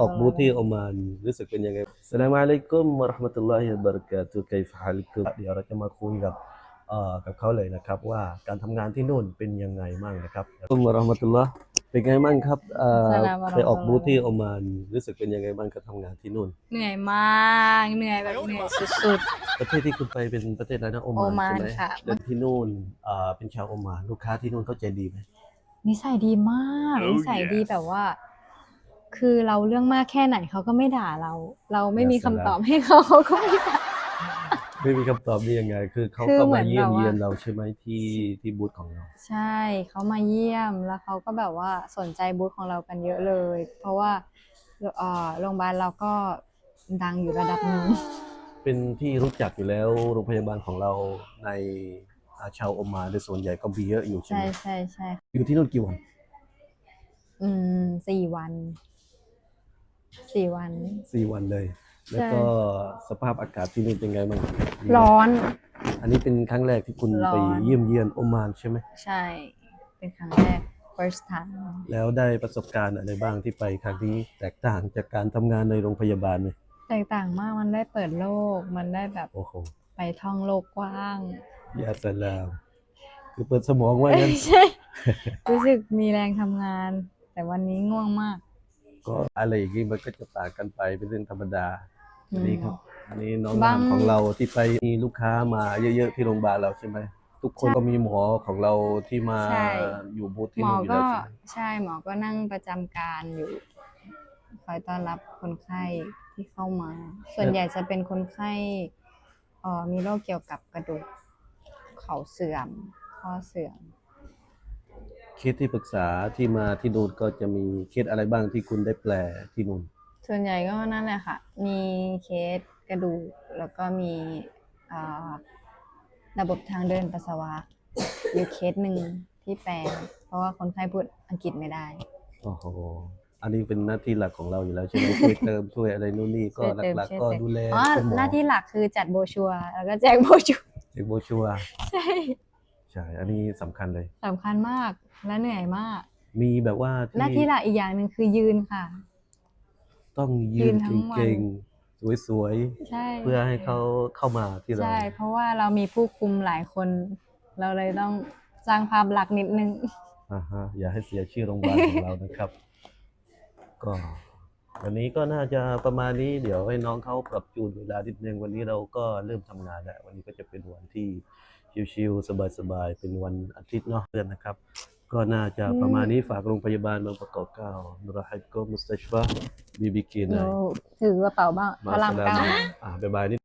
ออกบูธที่โอมานรู้สึกเป็นยังไงสลามอะลัยกุมวะเราะห์มะตุลลอฮิวะบะเราะกาตุฮ์ไกฟะฮัลกุมเดี๋ยวเราจะมาคุยกับเอ่อกับเขาเลยนะครับ ว่าการทำงานที่นู่นเป็นยังไงบ้างนะครับกุมวะเราะห์มะตุลลอฮ์เป็นไงบ้างครับเอ่อสลามอะลัยกุม ไปออกบูธที่โอมานรู้สึกเป็นยังไงบ้างการทำงานที่นู่น เหนื่อยมากเหนื่อยแบบเหนื่อยสุด ประเทศที่คุณไปเป็นประเทศอะไรนะโอมานโอมานใช่ไหมค่ะ แล้วที่นู่นเอ่อเป็นชาวโอมานลูกค้าที่นู่นเขาใจดีไหมๆนิสัยดีมากนิสัยดีแบบว่า คือเราเรื่องมากแค่ไหนเขาก็ไม่ด่าเรา เราไม่มีคำตอบให้เขาเขาก็ไม่ด่า ไม่มีคำตอบนี่ยังไง คือเขาคือก็เหมืมาอนเยี่ยมแบบว่า เยียนเราใช่ไหมที่ที่บูธของเรา ใช่เขามาเยี่ยมแล้วเขาก็แบบว่าสนใจบูธของเรากันเยอะเลย เพราะว่าเอ่อโรงพยาบาลเราก็ดังอยู่ระดับหนึ่ง เป็นที่รู้จักอยู่แล้วโรงพยาบาลของเราในอาชาวโอมานในส่วนใหญ่ก็มีเยอะอยู่ใช่ไหใช่มใช่ใช่อยู่ที่นู่นกี่วันอืมสี่วัน สี่วัน สี่วันเลย แล้วก็สภาพอากาศที่นู่นเป็นไงบ้างดีไหมร้อน อันนี้เป็นครั้งแรกที่คุณร้อน ไปเยี่ยมเยียนโอมานใช่ไหมใช่ เป็นครั้งแรก first time แล้วได้ประสบการณ์อะไรบ้างที่ไปครั้งนี้แตกต่างจากการทำงานในโรงพยาบาลไหมแตกต่างมากมันได้เปิดโลก มันได้แบบโอ้โหไปท่องโลกกว้าง ยาสลามคือเปิดสมองว่าเอ้ยงั้นไม่ใช่ รู้สึกมีแรงทำงาน แต่วันนี้ง่วงมาก ก็อะไรอย่างนี้มันก็จะต่างกันไปเป็นเรื่องธรรมดาอืมอันนี้ครับ อันนี้น้องบางนามของเราที่ไปมีลูกค้ามาเยอะๆที่โรงพยาบาลเราใช่ไหมทุกคนก็มีหมอของเราที่มาใช่ อยู่บูธที่หมอนู่นอยู่ก็แล้วใช่ไหมใช่หมอก็นั่งประจำการอยู่ คอยต้อนรับคนไข้ที่เข้ามา ส่วนใหญ่จะเป็นคนไข้เอ่อมีโรคเกี่ยวกับกระดูก เข่าเสื่อมข้อเสื่อมเค สที่ปรึกษาที่มาที่นู่นก็จะมีเคสอะไรบ้างที่คุณได้แปลที่นู่นส่วนใหญ่ก็นั่นแหละค่ะ มีเคสกระดูกแล้วก็มีอ่าระบบทางเดินปัสสาวะอยู่เคสหนึ่งที่แปล เพราะว่าคนไข้พูดอังกฤษไม่ได้โอ้โหอันนี้เป็นหน้าที่หลักของเราอยู่แล้วใช่ไหมช่วยเติมช่วยอะไรนู่นนี่ก็ช่วยเติมหลักช่วยๆก็เติมดูแลอ๋อคุณหมอหน้าที่หลักคือจัดโบรชัวร์แล้วก็แจกโบรชัวร์เด็กโบชัวร์ใช่ ใช่ อันนี้สำคัญเลย สำคัญมากและเหนื่อยมาก มีแบบว่าหน้าที่หลักอีกอย่างหนึ่งคือยืนค่ะ ต้องยืยืนนทั้งวัน เก่งๆสวยใช่ๆ เพื่อให้เขาเข้ามาที่เราใช่ เพราะว่าเรามีผู้คุมหลายคน เราเลยต้องสร้างภาพลักษณ์นิดนึง อ่าฮะอย่าให้เสียชื่อโรงพยาบาลของเรานะครับ ก็วันนี้ก็น่าจะประมาณนี้เดี๋ยวให้น้องเขาปรับจูนเวลานิดนึงวันนี้เราก็เริ่มทำงานแล้ววันนี้ก็จะเป็นวันที่ ชิวๆสบายๆ เป็นวันอาทิตย์เนาะเดือนนะครับ ก็น่าจะประมาณนี้ฝากโรงพยาบาลเมืองประกอบเก้านุรฮัดโกมุสตัชฟาบีบีกีหนูนายถือกระเป๋าบ้างพระรามเก้า อ่าบ๊ายบายนิด